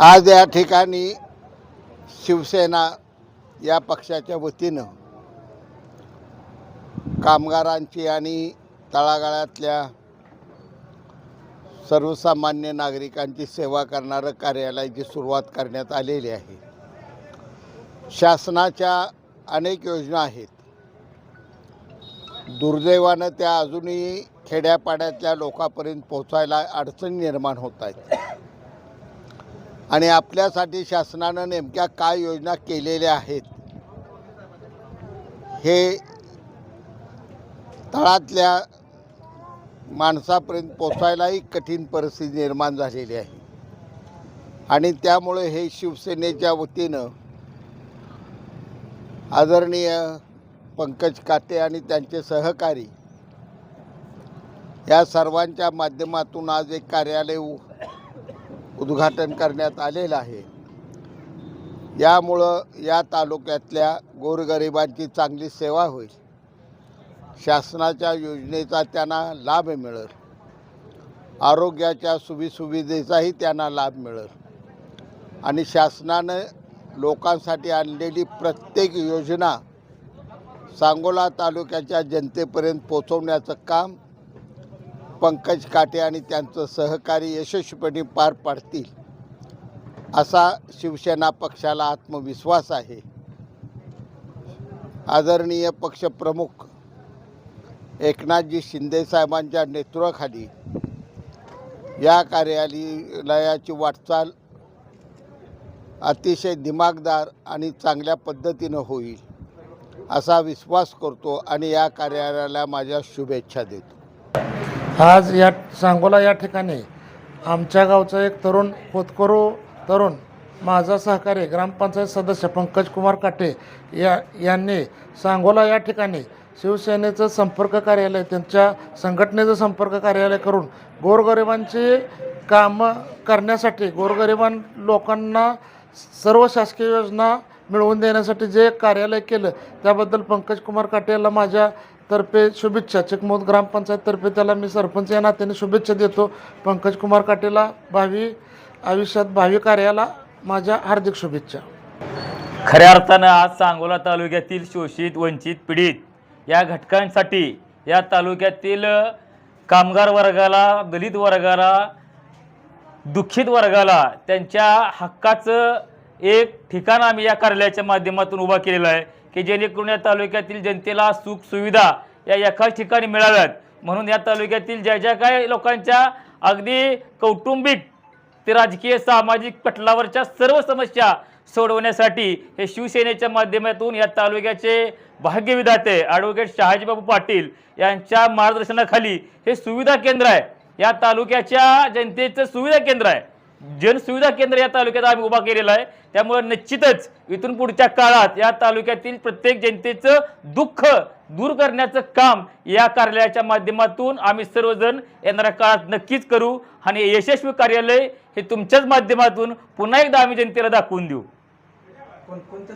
आज या ठिकाणी शिवसेना या पक्षाच्या वतीनं कामगारांची आणि तळागाळातल्या सर्वसामान्य नागरिकांची सेवा करणारं कार्यालयाची सुरुवात करण्यात आलेली आहे शासनाच्या अनेक योजना आहेत. दुर्दैवानं त्या अजूनही खेड्यापाड्यातल्या लोकांपर्यंत पोहोचायला अडचणी निर्माण होत आहेत. आणि आपल्यासाठी शासनानं नेमक्या काय योजना केलेल्या आहेत हे तळातल्या माणसापर्यंत पोचायलाही कठीण परिस्थिती निर्माण झालेली आहे. आणि त्यामुळे हे शिवसेनेच्या वतीनं आदरणीय पंकज काटे आणि त्यांचे सहकारी या सर्वांच्या माध्यमातून आज एक कार्यालय उद्घाटन करण्यात आलेलं आहे. यामुळं या तालुक्यातल्या गोरगरिबांची चांगली सेवा होईल. शासनाच्या योजनेचा त्यांना लाभ मिळेल. आरोग्याच्या सुविसुविधेचाही त्यांना लाभ मिळेल. आणि शासनानं लोकांसाठी आणलेली प्रत्येक योजना सांगोला तालुक्याच्या जनतेपर्यंत पोचवण्याचं काम पंकज काटे आणि त्यांचं सहकारी यशस्वीपणे पार पाडतील असा शिवसेना पक्षाला आत्मविश्वास आहे. आदरणीय पक्षप्रमुख एकनाथजी शिंदेसाहेबांच्या नेतृत्वाखाली या कार्यालयाची वाटचाल अतिशय दिमागदार आणि चांगल्या पद्धतीनं होईल असा विश्वास करतो आणि या कार्यालयाला माझ्या शुभेच्छा देतो. आज या सांगोला या ठिकाणी आमच्या गावचा एक तरुण होतकरू तरुण माझा सहकारी ग्रामपंचायत सदस्य पंकज कुमार काटे या यांनी सांगोला या ठिकाणी शिवसेनेचं संपर्क कार्यालय त्यांच्या संघटनेचं संपर्क कार्यालय करून गोरगरिबांची कामं करण्यासाठी गोरगरिबां लोकांना सर्व शासकीय योजना मिळवून देण्यासाठी जे कार्यालय केलं त्याबद्दल पंकज कुमार काटे यांना माझ्या तर्फे शुभेच्छा. चिकमोद ग्रामपंचायततर्फे त्याला मी सरपंच या नात्याने शुभेच्छा देतो. पंकज कुमार काटेला भावी आयुष्यात भावी कार्याला माझ्या हार्दिक शुभेच्छा. खऱ्या अर्थानं आज सांगोला तालुक्यातील शोषित वंचित पीडित या घटकांसाठी या तालुक्यातील कामगार वर्गाला दलित वर्गाला दुःखित वर्गाला त्यांच्या हक्काचं एक ठिकाण आम्ही या कार्यालयाच्या माध्यमातून उभा केलेलं आहे. की जेणेकरून या तालुक्यातील जनतेला सुख सुविधा या एकाच ठिकाणी मिळाव्यात. म्हणून या तालुक्यातील ज्या ज्या काही लोकांच्या अगदी कौटुंबिक ते राजकीय सामाजिक पटलावरच्या सर्व समस्या सोडवण्यासाठी हे शिवसेनेच्या माध्यमातून या तालुक्याचे भाग्यविधाते ॲडव्होकेट शहाजीबाबू पाटील यांच्या मार्गदर्शनाखाली हे सुविधा केंद्र आहे. या तालुक्याच्या जनतेचं सुविधा केंद्र आहे. जनसुविधा केंद्र या तालुक्यात आम्ही उभा केलेला आहे. त्यामुळे निश्चितच इथून पुढच्या काळात या तालुक्यातील प्रत्येक जनतेचं दुःख दूर करण्याचं काम या कार्यालयाच्या माध्यमातून आम्ही सर्वजण येणाऱ्या काळात नक्कीच करू. आणि यशस्वी कार्यालय हे तुमच्याच माध्यमातून पुन्हा एकदा आम्ही जनतेला दाखवून देऊ.